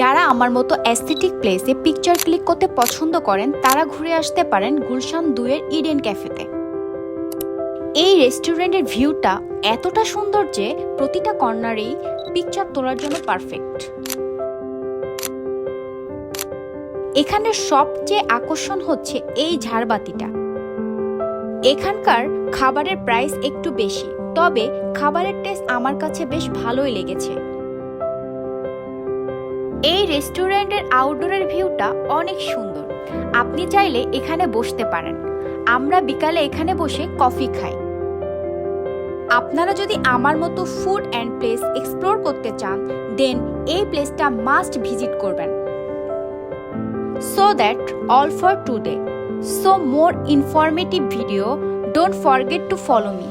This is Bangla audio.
যারা আমার মতো অ্যাস্থেটিক প্লেসে পিকচার ক্লিক করতে পছন্দ করেন, তারা ঘুরে আসতে পারেন গুলশান দুয়ের ইডেন ক্যাফেতে এই রেস্টুরেন্টের ভিউটা এতটা সুন্দর যে প্রতিটা কর্নারেই পিকচার তোলার জন্য পারফেক্ট এখানে সবচেয়ে আকর্ষণ হচ্ছে এই ঝাড়বাতিটা। এখানকার খাবারের প্রাইস একটু বেশি, তবে খাবারের টেস্ট আমার কাছে বেশ ভালোই লেগেছে। এই রেস্টুরেন্টের আউটডোরের ভিউটা অনেক সুন্দর। আপনি চাইলে এখানে বসতে পারেন। আমরা বিকালে এখানে বসে কফি খাই। আপনারা যদি আমার মতো ফুড অ্যান্ড প্লেস এক্সপ্লোর করতে চান দেন এই প্লেসটা মাস্ট ভিজিট করবেন। So that all for today so more informative video don't forget to follow me